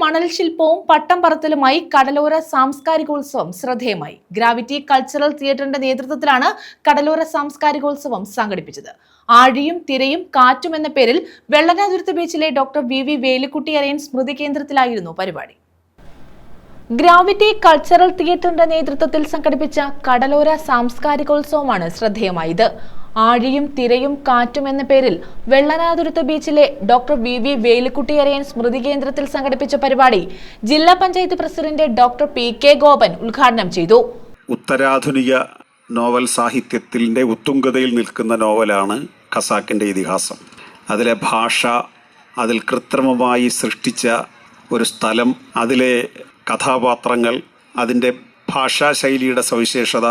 മണൽ ശില്പവും പട്ടം പറത്തലുമായി കടലോര സാംസ്കാരികോത്സവം ശ്രദ്ധേയമായി. ഗ്രാവിറ്റി കൾച്ചറൽ തിയേറ്ററിന്റെ നേതൃത്വത്തിലാണ് കടലോര സാംസ്കാരികോത്സവം സംഘടിപ്പിച്ചത്. ആഴിയും തിരയും കാറ്റും എന്ന പേരിൽ വെള്ളനാതുരത്ത് ബീച്ചിലെ doctor V V Velukutty Arayan സ്മൃതി കേന്ദ്രത്തിലായിരുന്നു പരിപാടി. ഗ്രാവിറ്റി കൾച്ചറൽ തിയേറ്ററിന്റെ നേതൃത്വത്തിൽ സംഘടിപ്പിച്ച കടലോര സാംസ്കാരികോത്സവമാണ് ശ്രദ്ധേയമായത്. ആഴിയും തിരയും കാറ്റും എന്ന പേരിൽ വെള്ളനാതുരത്ത് ബീച്ചിലെ ഡോക്ടർ വി വി വേലുക്കുട്ടിയരയൻ സ്മൃതി കേന്ദ്രത്തിൽ സംഘടിപ്പിച്ച പരിപാടി ജില്ലാ panchayat president doctor P K Gopan ഉദ്ഘാടനം ചെയ്തു. ഉത്തരാധുനിക നോവൽ സാഹിത്യത്തിന്റെ ഉത്തുംഗതയിൽ നിൽക്കുന്ന നോവലാണ് ഖസാക്കിന്റെ ഇതിഹാസം. അതിലെ ഭാഷ അതിൽ കൃത്രിമമായി സൃഷ്ടിച്ച ഒരു സ്ഥലം അതിലെ കഥാപാത്രങ്ങൾ അതിന്റെ ഭാഷാശൈലിയുടെ സവിശേഷത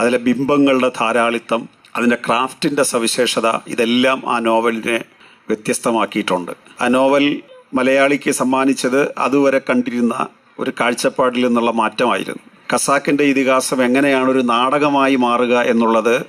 അതിലെ ബിംബങ്ങളുടെ ധാരാളിത്തം അതിന്റെ ക്രാഫ്റ്റിന്റെ സവിശേഷത ഇതെല്ലാം ആ നോവലിനെ വ്യത്യസ്തമാക്കിയിട്ടുണ്ട്. ആ നോവൽ മലയാളിക്ക് സമ്മാനിച്ചത് അതുവരെ കണ്ടിരുന്ന ഒരു കാഴ്ചപ്പാടിൽ നിന്നുള്ള മാറ്റമായിരുന്നു. ഖസാക്കിന്റെ ഇതിഹാസം എങ്ങനെയാണ് ഒരു നാടകമായി മാറുക എന്നുള്ളത്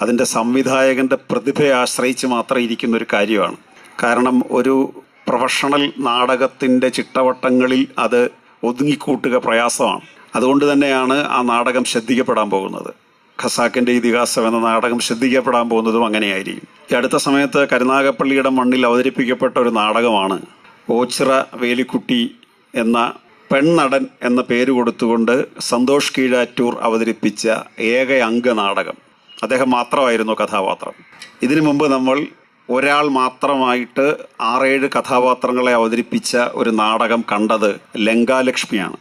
അതിന്റെ സംവിധായകന്റെ പ്രതിഭയെ ആശ്രയിച്ച് മാത്രം ഇരിക്കുന്ന ഒരു കാര്യമാണ്. കാരണം ഒരു പ്രൊഫഷണൽ നാടകത്തിന്റെ ചിട്ടവട്ടങ്ങളിൽ അത് ഒതുങ്ങിക്കൂട്ടുക പ്രയാസമാണ്. അതുകൊണ്ട് തന്നെയാണ് ആ നാടകം ശ്രദ്ധിക്കപ്പെടാൻ പോകുന്നത്. ഖസാക്കിന്റെ ഇതിഹാസം എന്ന നാടകം ശ്രദ്ധിക്കപ്പെടാൻ പോകുന്നതും അങ്ങനെയായിരിക്കും. ഈ അടുത്ത സമയത്ത് കരുനാഗപ്പള്ളിയുടെ മണ്ണിൽ അവതരിപ്പിക്കപ്പെട്ട ഒരു നാടകമാണ് ഓച്ചിറ വേലിക്കുട്ടി എന്ന പെൺനടൻ എന്ന പേര് കൊടുത്തുകൊണ്ട് സന്തോഷ് കീഴാറ്റൂർ അവതരിപ്പിച്ച ഏക അംഗ നാടകം. അദ്ദേഹം മാത്രമായിരുന്നു കഥാപാത്രം. ഇതിനു മുമ്പ് നമ്മൾ ഒരാൾ മാത്രമായിട്ട് ആറേഴ് കഥാപാത്രങ്ങളെ അവതരിപ്പിച്ച ഒരു നാടകം കണ്ടത് ലങ്കാലക്ഷ്മിയാണ്.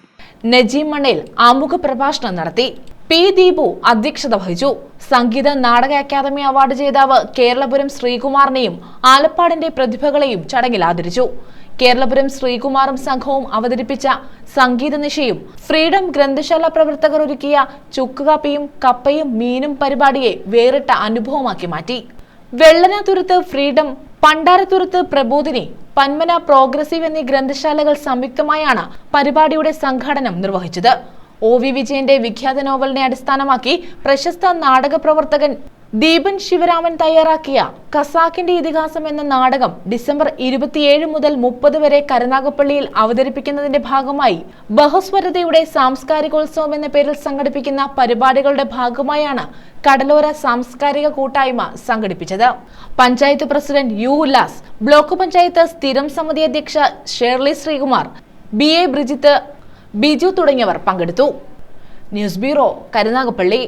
നജീം മണ്ണിൽ ആമുഖ പ്രഭാഷണം നടത്തി. പി ദീപു അധ്യക്ഷത വഹിച്ചു. സംഗീത നാടക അക്കാദമി അവാർഡ് ജേതാവ് കേരളപുരം ശ്രീകുമാറിനെയും ആലപ്പാടിന്റെ പ്രതിഭകളെയും ചടങ്ങിൽ ആദരിച്ചു. കേരളപുരം ശ്രീകുമാറും സംഘവും അവതരിപ്പിച്ച സംഗീത നിശയും ഫ്രീഡം ഗ്രന്ഥശാല പ്രവർത്തകർ ഒരുക്കിയ ചുക്കുകാപ്പിയും കപ്പയും മീനും പരിപാടിയെ വേറിട്ട അനുഭവമാക്കി മാറ്റി. വെള്ളനാതുരത്ത് ഫ്രീഡം പണ്ടാരത്തുരത്ത് പ്രബോധിനി പന്മന പ്രോഗ്രസീവ് എന്നീ ഗ്രന്ഥശാലകൾ സംയുക്തമായാണ് പരിപാടിയുടെ സംഘാടനം നിർവഹിച്ചത്. ഒ വി വിജയന്റെ വിഖ്യാത നോവലിനെ അടിസ്ഥാനമാക്കി പ്രശസ്ത നാടക പ്രവർത്തകൻ ദീപൻ ശിവരാമൻ തയ്യാറാക്കിയ കസാക്കിന്റെ ഇതിഹാസം എന്ന നാടകം ഡിസംബർ ഇരുപത്തിയേഴ് മുതൽ മുപ്പത് വരെ കരുനാഗപ്പള്ളിയിൽ അവതരിപ്പിക്കുന്നതിന്റെ ഭാഗമായി ബഹുസ്വരതയുടെ സാംസ്കാരികോത്സവം എന്ന പേരിൽ സംഘടിപ്പിക്കുന്ന പരിപാടികളുടെ ഭാഗമായാണ് കടലോര സാംസ്കാരിക കൂട്ടായ്മ സംഘടിപ്പിച്ചത്. Panchayat president U Ullas block panchayat സ്ഥിരം സമിതി അധ്യക്ഷ Shirley Sreekumar B A Brijith Biju തുടങ്ങിയവർ പങ്കെടുത്തു. News bureau Karunagappally.